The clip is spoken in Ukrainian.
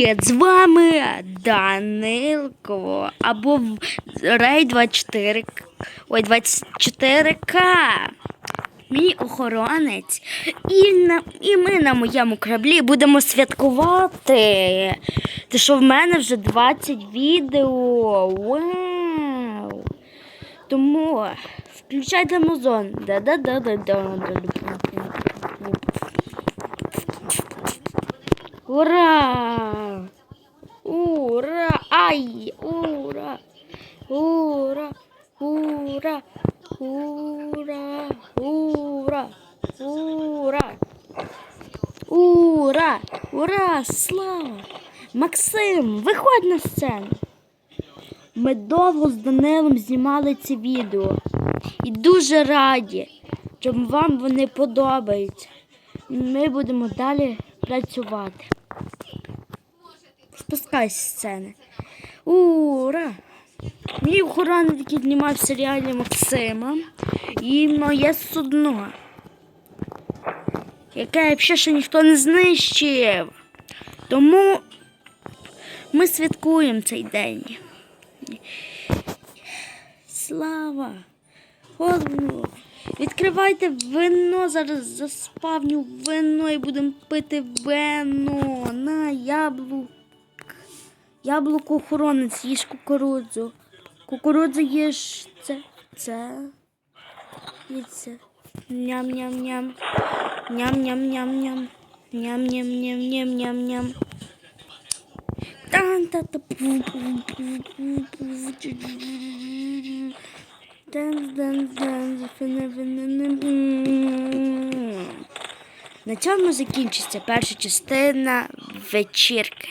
Привіт, з вами Данилко або Рей 24. к- Ой, 24К. Мій охоронець. І, на, і ми на моєму кораблі будемо святкувати. Те, що в мене вже 20 відео. Вау! Тому включайте музон. Ура! Ай! Ура! Ура! Ура! Ура! Ура! Ура! Ура! Ура! Слава! Максим, виходь на сцену! Ми довго з Данилом знімали ці відео і дуже раді, що вам вони подобаються. Ми будемо далі працювати. Спускайся з сцени. Ура! Мій охоронник, який знімав в серіалі Максима і моє судно, яке ще ще ніхто не знищив. Тому ми святкуємо цей день. Слава! Голову! Відкривайте вино, зараз заспавню вино і будемо пити вино на яблук. Яблуко охоронець, їж кукурудзу. Кукурудзу їж це. Це. І. Ням-ням-ням. Ням-ням-ням-ням. Ням-ням-ням-ням-ням-ням. На цьому закінчиться перша частина вечірки.